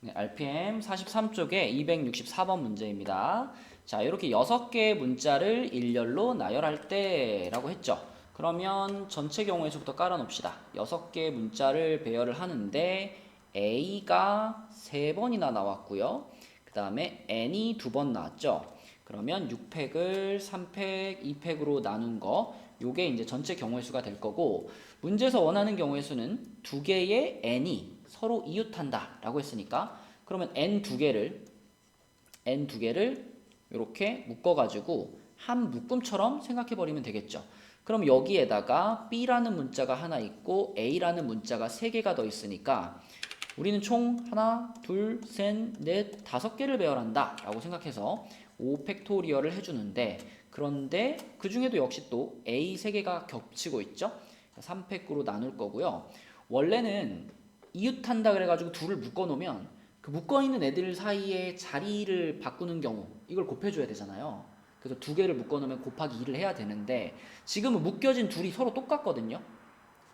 네, RPM 43쪽에 264번 문제입니다. 자, 이렇게 6개의 문자를 일렬로 나열할 때라고 했죠. 그러면 전체 경우의 수부터 깔아 놓읍시다. 6개의 문자를 배열을 하는데 A가 3번이나 나왔고요. 그 다음에 N이 2번 나왔죠. 그러면 6팩을 3팩, 2팩으로 나눈 거 요게 이제 전체 경우의 수가 될 거고 문제에서 원하는 경우의 수는 두 개의 n이 서로 이웃한다 라고 했으니까 그러면 n 두 개를 n 두 개를 이렇게 묶어 가지고 한 묶음처럼 생각해 버리면 되겠죠. 그럼 여기에다가 b라는 문자가 하나 있고 a라는 문자가 세 개가 더 있으니까 우리는 총 하나, 둘, 셋, 넷, 다섯 개를 배열한다 라고 생각해서 5팩토리얼을 해주는데 그런데 그 중에도 역시 또 A 3개가 겹치고 있죠. 3팩으로 나눌 거고요. 원래는 이웃한다 그래가지고 둘을 묶어 놓으면 그 묶어 있는 애들 사이에 자리를 바꾸는 경우 이걸 곱해줘야 되잖아요. 그래서 두 개를 묶어 놓으면 곱하기 2를 해야 되는데 지금은 묶여진 둘이 서로 똑같거든요.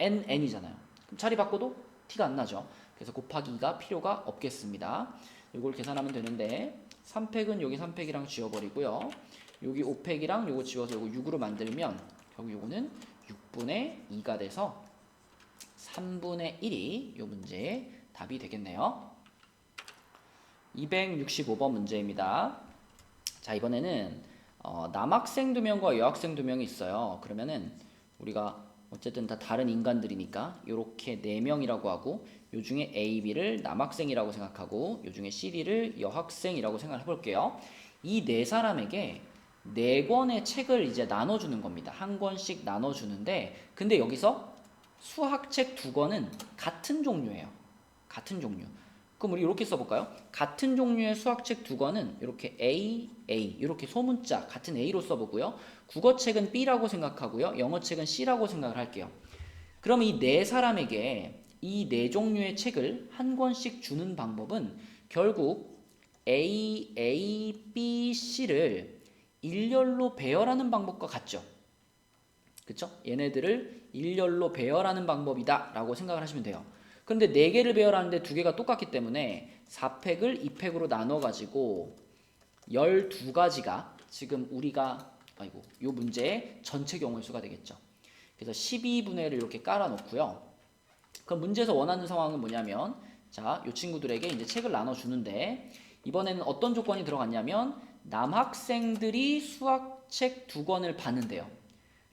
N, n이잖아요. 그럼 자리 바꿔도 티가 안 나죠. 그래서 곱하기 2가 필요가 없겠습니다. 이걸 계산하면 되는데 3팩은 여기 3팩이랑 지워버리고요. 여기 5팩이랑 요거 지워서 요거 6으로 만들면 결국 요거는 6분의 2가 돼서 3분의 1이 요 문제의 답이 되겠네요. 265번 문제입니다. 자 이번에는 어, 남학생 두 명과 여학생 두 명이 있어요. 그러면은 우리가 어쨌든 다 다른 인간들이니까 이렇게 네 명이라고 하고 요 중에 A, B를 남학생이라고 생각하고 요 중에 C, D를 여학생이라고 생각해 볼게요. 이 네 사람에게 네 권의 책을 이제 나눠주는 겁니다. 한 권씩 나눠주는데 근데 여기서 수학책 두 권은 같은 종류예요. 같은 종류. 그럼 우리 이렇게 써볼까요? 같은 종류의 수학책 두 권은 이렇게 A, A 이렇게 소문자 같은 A로 써보고요. 국어책은 B라고 생각하고요. 영어책은 C라고 생각을 할게요. 그럼 이 네 사람에게 이 네 종류의 책을 한 권씩 주는 방법은 결국 A, A, B, C를 일렬로 배열하는 방법과 같죠. 그쵸? 얘네들을 일렬로 배열하는 방법이다 라고 생각을 하시면 돼요. 그런데 4개를 배열하는데 2개가 똑같기 때문에 4팩을 2팩으로 나눠가지고 12가지가 지금 우리가 아이고 요 문제의 전체 경우의 수가 되겠죠. 그래서 12분의 1을 이렇게 깔아 놓고요. 그럼 문제에서 원하는 상황은 뭐냐면 자, 요 친구들에게 이제 책을 나눠 주는데 이번에는 어떤 조건이 들어갔냐면 남학생들이 수학책 두 권을 받는데요.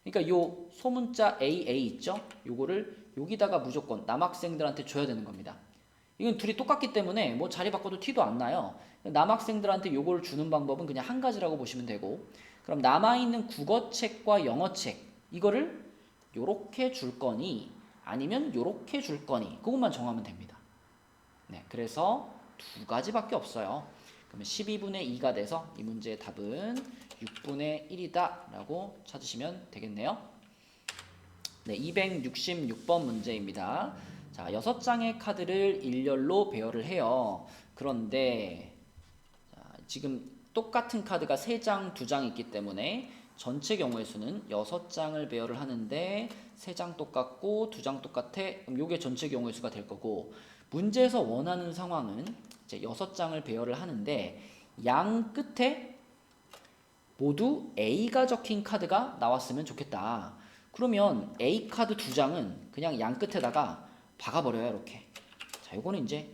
그러니까 요 소문자 AA 있죠? 요거를 여기다가 무조건 남학생들한테 줘야 되는 겁니다. 이건 둘이 똑같기 때문에 뭐 자리 바꿔도 티도 안 나요. 남학생들한테 요걸 주는 방법은 그냥 한 가지라고 보시면 되고 그럼 남아있는 국어책과 영어책 이거를 요렇게 줄 거니 아니면 요렇게 줄 거니 그것만 정하면 됩니다. 네, 그래서 두 가지밖에 없어요. 그러면 12분의 2가 돼서 이 문제의 답은 6분의 1이다 라고 찾으시면 되겠네요. 네, 266번 문제입니다. 자, 6장의 카드를 일렬로 배열을 해요. 그런데 자, 지금 똑같은 카드가 3장, 2장 있기 때문에 전체 경우의 수는 6장을 배열을 하는데 3장 똑같고 2장 똑같아. 그럼 요게 전체 경우의 수가 될 거고 문제에서 원하는 상황은 이제 6장을 배열을 하는데 양 끝에 모두 A가 적힌 카드가 나왔으면 좋겠다. 그러면 A 카드 두 장은 그냥 양 끝에다가 박아버려요, 이렇게. 자, 요거는 이제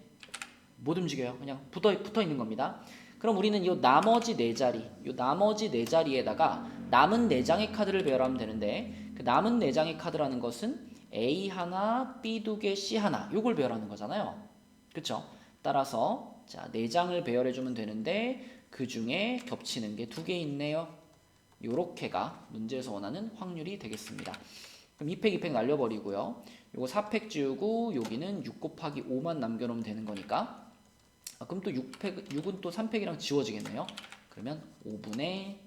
못 움직여요. 그냥 붙어, 붙어 있는 겁니다. 그럼 우리는 이 나머지 네 자리, 이 나머지 네 자리에다가 남은 네 장의 카드를 배열하면 되는데 그 남은 네 장의 카드라는 것은 A 하나, B 두 개, C 하나 요걸 배열하는 거잖아요. 그렇죠? 따라서 자, 네 장을 배열해 주면 되는데 그 중에 겹치는 게 두 개 있네요. 요렇게가 문제에서 원하는 확률이 되겠습니다. 그럼 2팩 2팩 날려버리고요. 요거 4팩 지우고 여기는 6 곱하기 5만 남겨놓으면 되는 거니까 아, 그럼 또 6팩, 6은 또 3팩이랑 지워지겠네요. 그러면 5분의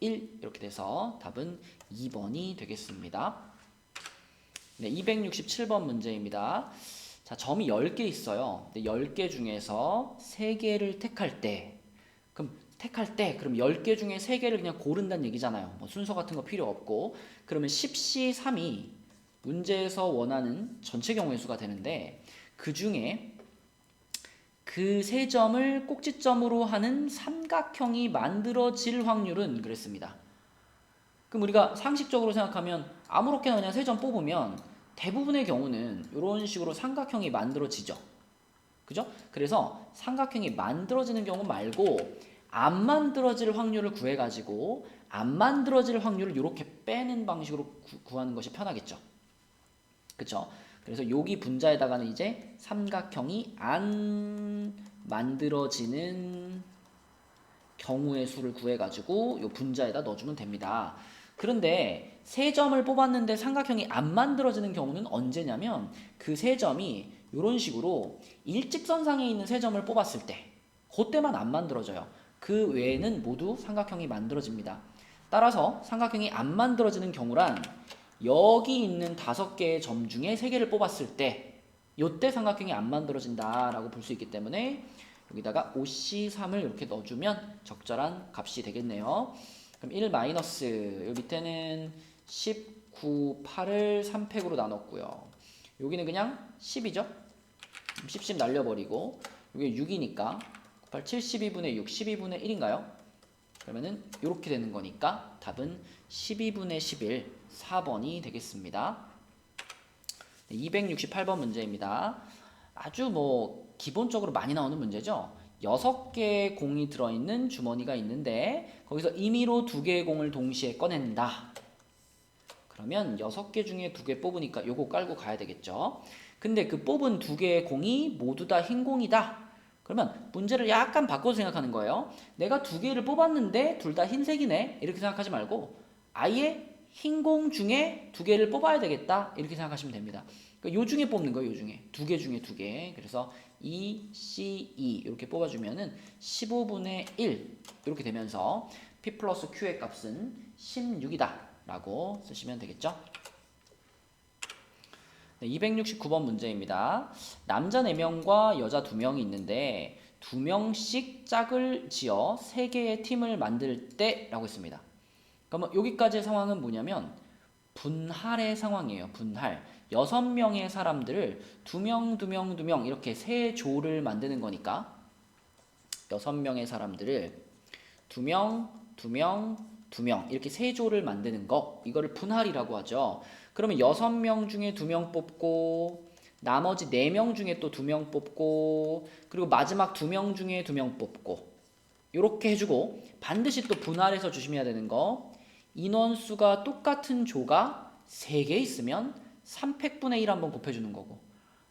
1 이렇게 돼서 답은 2번이 되겠습니다. 네, 267번 문제입니다. 자, 점이 10개 있어요. 근데 10개 중에서 3개를 택할 때 그럼 택할 때 그럼 10개 중에 3개를 그냥 고른다는 얘기잖아요. 뭐 순서 같은 거 필요 없고 그러면 10시 3이 문제에서 원하는 전체 경우의 수가 되는데 그 중에 그 세 점을 꼭지점으로 하는 삼각형이 만들어질 확률은 그랬습니다. 그럼 우리가 상식적으로 생각하면 아무렇게나 그냥 세 점 뽑으면 대부분의 경우는 이런 식으로 삼각형이 만들어지죠. 그죠? 그래서 삼각형이 만들어지는 경우 말고 안 만들어질 확률을 구해가지고 안 만들어질 확률을 이렇게 빼는 방식으로 구, 구하는 것이 편하겠죠. 그쵸? 그래서 여기 분자에다가는 이제 삼각형이 안 만들어지는 경우의 수를 구해가지고 요 분자에다 넣어주면 됩니다. 그런데 세 점을 뽑았는데 삼각형이 안 만들어지는 경우는 언제냐면 그 세 점이 이런 식으로 일직선상에 있는 세 점을 뽑았을 때 그때만 안 만들어져요. 그 외에는 모두 삼각형이 만들어집니다. 따라서 삼각형이 안 만들어지는 경우란 여기 있는 다섯 개의 점 중에 세 개를 뽑았을 때 요때 삼각형이 안 만들어진다라고 볼 수 있기 때문에 여기다가 OC3을 이렇게 넣어주면 적절한 값이 되겠네요. 그럼 1 마이너스 요 밑에는 19, 8을 3팩으로 나눴고요. 여기는 그냥 10이죠. 10, 10 날려버리고 이게 6이니까 8, 72분의 6, 12분의 1인가요? 그러면은 이렇게 되는 거니까 답은 12분의 11, 4번이 되겠습니다. 네, 268번 문제입니다. 아주 뭐 기본적으로 많이 나오는 문제죠. 6개의 공이 들어있는 주머니가 있는데 거기서 임의로 2개의 공을 동시에 꺼낸다. 그러면 6개 중에 2개 뽑으니까 요거 깔고 가야 되겠죠. 근데 그 뽑은 2개의 공이 모두 다 흰 공이다. 그러면 문제를 약간 바꿔서 생각하는 거예요. 내가 두 개를 뽑았는데 둘 다 흰색이네. 이렇게 생각하지 말고 아예 흰 공 중에 두 개를 뽑아야 되겠다. 이렇게 생각하시면 됩니다. 그러니까 요 중에 뽑는 거예요. 요 중에. 두 개 중에 두 개. 그래서 E, C, E 이렇게 뽑아주면은 15분의 1 이렇게 되면서 P 플러스 Q의 값은 16이다. 라고 쓰시면 되겠죠. 네, 269번 문제입니다. 남자 4명과 여자 2명이 있는데 2명씩 짝을 지어 3개의 팀을 만들 때 라고 했습니다. 그러면 여기까지의 상황은 뭐냐면 분할의 상황이에요. 분할. 6명의 사람들을 2명, 2명, 2명 이렇게 세 조를 만드는 거니까 6명의 사람들을 2명, 2명, 2명 이렇게 세 조를 만드는 거 이거를 분할이라고 하죠. 그러면 6명 중에 2명 뽑고 나머지 4명 중에 또 2명 뽑고 그리고 마지막 2명 중에 2명 뽑고 이렇게 해주고 반드시 또 분할해서 주시면 되는 거 인원수가 똑같은 조가 3개 있으면 3팩분의 1 한번 곱해주는 거고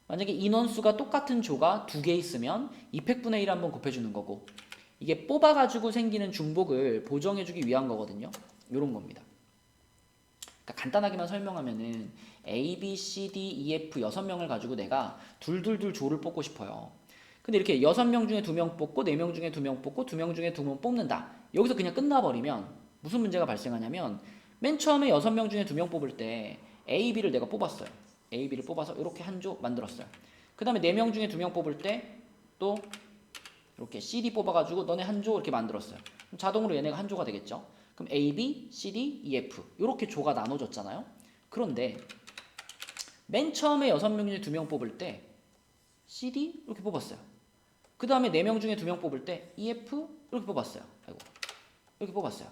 만약에 인원수가 똑같은 조가 2개 있으면 2팩분의 1 한번 곱해주는 거고 이게 뽑아가지고 생기는 중복을 보정해주기 위한 거거든요. 이런 겁니다. 그러니까 간단하게만 설명하면은 A, B, C, D, E, F 여섯 명을 가지고 내가 둘둘둘 조를 뽑고 싶어요. 근데 이렇게 여섯 명 중에 두명 뽑고 네명 중에 두명 뽑고 두명 중에 두명 뽑는다. 여기서 그냥 끝나버리면 무슨 문제가 발생하냐면 맨 처음에 여섯 명 중에 두명 뽑을 때 A, B를 내가 뽑았어요. A, B를 뽑아서 이렇게 한 조 만들었어요. 그 다음에 네명 중에 두명 뽑을 때 또 이렇게 C, D 뽑아가지고 너네 한 조 이렇게 만들었어요. 자동으로 얘네가 한 조가 되겠죠. 그럼 A, B, C, D, E, F 이렇게 조가 나눠졌잖아요. 그런데 맨 처음에 여섯 명 중에 두명 뽑을 때 C, D 이렇게 뽑았어요. 그 다음에 네명 중에 두명 뽑을 때 E, F 이렇게 뽑았어요. 아이고 이렇게 뽑았어요.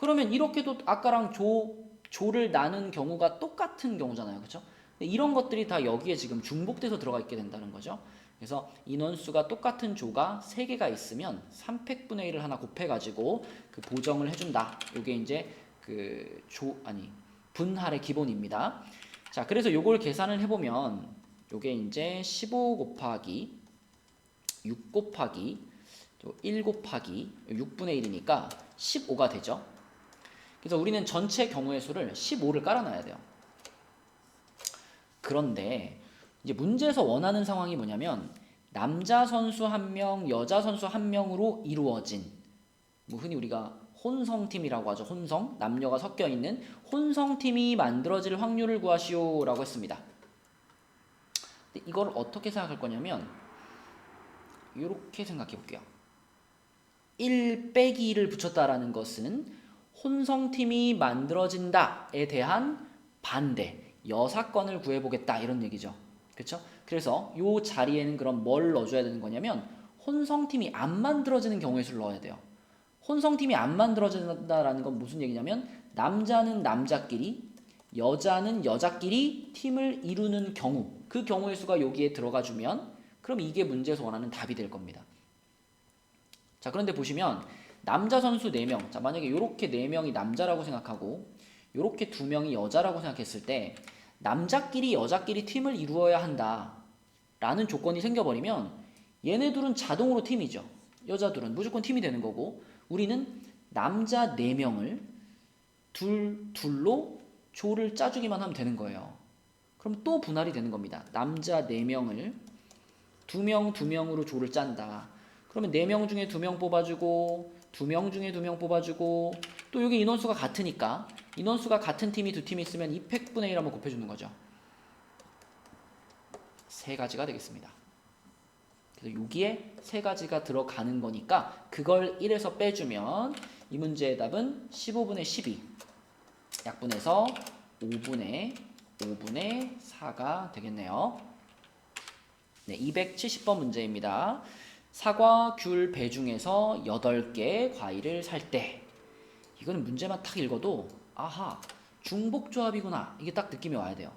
그러면 이렇게도 아까랑 조 조를 나눈 경우가 똑같은 경우잖아요, 그렇죠? 이런 것들이 다 여기에 지금 중복돼서 들어가 있게 된다는 거죠. 그래서 인원수가 똑같은 조가 3개가 있으면 3팩분의 1을 하나 곱해가지고 그 보정을 해준다. 이게 이제 그 조, 아니, 분할의 기본입니다. 자, 그래서 요걸 계산을 해보면 요게 이제 15 곱하기 6 곱하기 또1 곱하기 6분의 1이니까 15가 되죠. 그래서 우리는 전체 경우의 수를 15를 깔아놔야 돼요. 그런데 이제 문제에서 원하는 상황이 뭐냐면 남자 선수 한 명, 여자 선수 한 명으로 이루어진 뭐 흔히 우리가 혼성팀이라고 하죠. 혼성 남녀가 섞여 있는 혼성팀이 만들어질 확률을 구하시오라고 했습니다. 이걸 어떻게 생각할 거냐면 이렇게 생각해 볼게요. 1 빼기 1을 붙였다라는 것은 혼성팀이 만들어진다에 대한 반대, 여사건을 구해보겠다 이런 얘기죠. 그렇죠? 그래서 요 자리에는 그럼 뭘 넣어줘야 되는 거냐면 혼성팀이 안 만들어지는 경우의 수를 넣어야 돼요. 혼성팀이 안 만들어진다라는 건 무슨 얘기냐면 남자는 남자끼리 여자는 여자끼리 팀을 이루는 경우 그 경우의 수가 여기에 들어가 주면 그럼 이게 문제에서 원하는 답이 될 겁니다. 자 그런데 보시면 남자 선수 4명. 자 만약에 이렇게 4명이 남자라고 생각하고 이렇게 2명이 여자라고 생각했을 때 남자끼리 여자끼리 팀을 이루어야 한다 라는 조건이 생겨버리면 얘네들은 자동으로 팀이죠. 여자들은 무조건 팀이 되는 거고 우리는 남자 4명을 둘, 둘로 조를 짜주기만 하면 되는 거예요. 그럼 또 분할이 되는 겁니다. 남자 4명을 2명, 2명으로 조를 짠다. 그러면 4명 중에 2명 뽑아주고 2명 중에 2명 뽑아주고 또 여기 인원수가 같으니까 인원수가 같은 팀이 두 팀이 있으면 200분의 1 한번 곱해주는 거죠. 세 가지가 되겠습니다. 그래서 여기에 세 가지가 들어가는 거니까 그걸 1에서 빼주면 이 문제의 답은 15분의 12 약분해서 5분의 5분의 4가 되겠네요. 네, 270번 문제입니다. 사과, 귤, 배 중에서 8개 과일을 살 때 이거는 문제만 딱 읽어도 아하 중복조합이구나 이게 딱 느낌이 와야 돼요.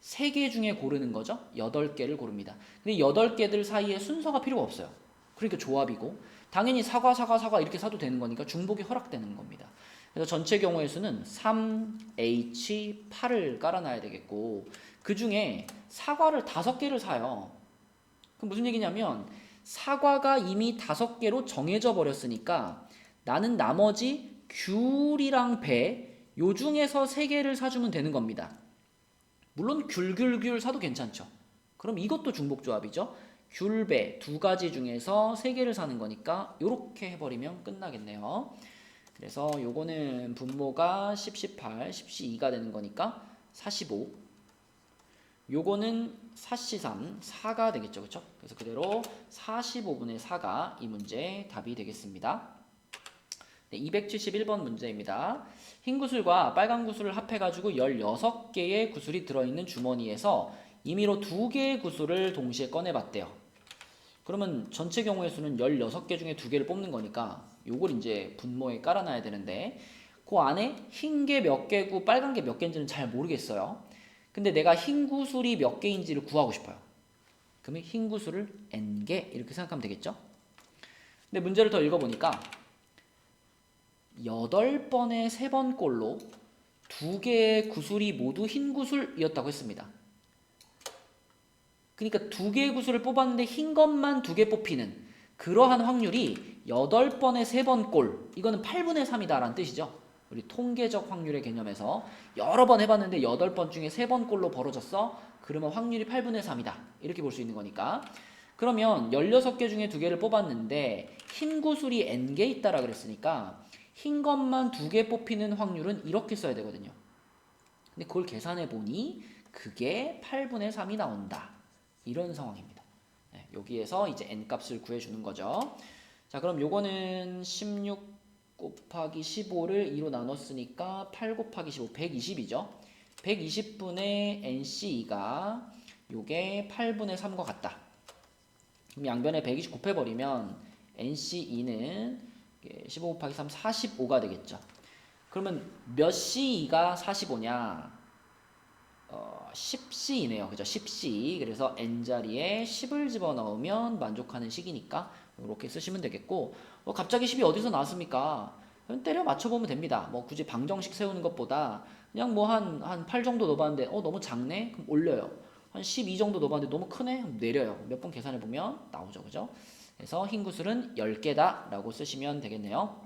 세개 중에 고르는 거죠. 8개를 고릅니다. 근데 8개들 사이에 순서가 필요가 없어요. 그러니까 조합이고 당연히 사과 사과 사과 이렇게 사도 되는 거니까 중복이 허락되는 겁니다. 그래서 전체 경우의 수는 3H 8을 깔아놔야 되겠고 그 중에 사과를 5개를 사요. 그럼 무슨 얘기냐면 사과가 이미 다섯 개로 정해져 버렸으니까 나는 나머지 귤이랑 배 요 중에서 세 개를 사주면 되는 겁니다. 물론 귤귤귤 사도 괜찮죠. 그럼 이것도 중복조합이죠. 귤배 두 가지 중에서 세 개를 사는 거니까 이렇게 해버리면 끝나겠네요. 그래서 요거는 분모가 10, 18, 10시2가 되는 거니까 45. 요거는 4C3, 4가 되겠죠. 그렇죠? 그래서 그대로 45분의 4가 이 문제의 답이 되겠습니다. 네, 271번 문제입니다. 흰 구슬과 빨간 구슬을 합해가지고 16개의 구슬이 들어있는 주머니에서 임의로 2개의 구슬을 동시에 꺼내봤대요. 그러면 전체 경우의 수는 16개 중에 2개를 뽑는 거니까 요걸 이제 분모에 깔아놔야 되는데 그 안에 흰 게 몇 개고 빨간 게 몇 개인지는 잘 모르겠어요. 근데 내가 흰 구슬이 몇 개인지를 구하고 싶어요. 그러면 흰 구슬을 n개 이렇게 생각하면 되겠죠? 근데 문제를 더 읽어보니까 8번에 3번 꼴로 두 개의 구슬이 모두 흰 구슬이었다고 했습니다. 그러니까 두 개의 구슬을 뽑았는데 흰 것만 두개 뽑히는 그러한 확률이 8번에 3번 꼴 이거는 8분의 3이다라는 뜻이죠. 우리 통계적 확률의 개념에서 여러 번 해봤는데 8번 중에 3번 꼴로 벌어졌어? 그러면 확률이 8분의 3이다. 이렇게 볼 수 있는 거니까. 그러면 16개 중에 2개를 뽑았는데 흰 구슬이 n개 있다라 그랬으니까 흰 것만 2개 뽑히는 확률은 이렇게 써야 되거든요. 근데 그걸 계산해 보니 그게 8분의 3이 나온다. 이런 상황입니다. 네, 여기에서 이제 n 값을 구해주는 거죠. 자, 그럼 요거는 16 곱하기 15를 2로 나눴으니까 8 곱하기 15 120이죠. 120분의 NC2가 요게 8분의 3과 같다. 그럼 양변에 120 곱해버리면 NC2는 15 곱하기 3 45가 되겠죠. 그러면 몇 C2가 45냐? 어, 10C이네요. 그죠? 10C. 그래서 N자리에 10을 집어넣으면 만족하는 식이니까 이렇게 쓰시면 되겠고 어, 갑자기 10이 어디서 나왔습니까? 때려 맞춰보면 됩니다. 뭐 굳이 방정식 세우는 것보다 그냥 뭐 한 한 8 정도 넣어봤는데 어 너무 작네? 그럼 올려요. 한 12 정도 넣어봤는데 너무 크네? 그럼 내려요. 몇 번 계산해보면 나오죠. 그죠? 그래서 흰 구슬은 10개다 라고 쓰시면 되겠네요.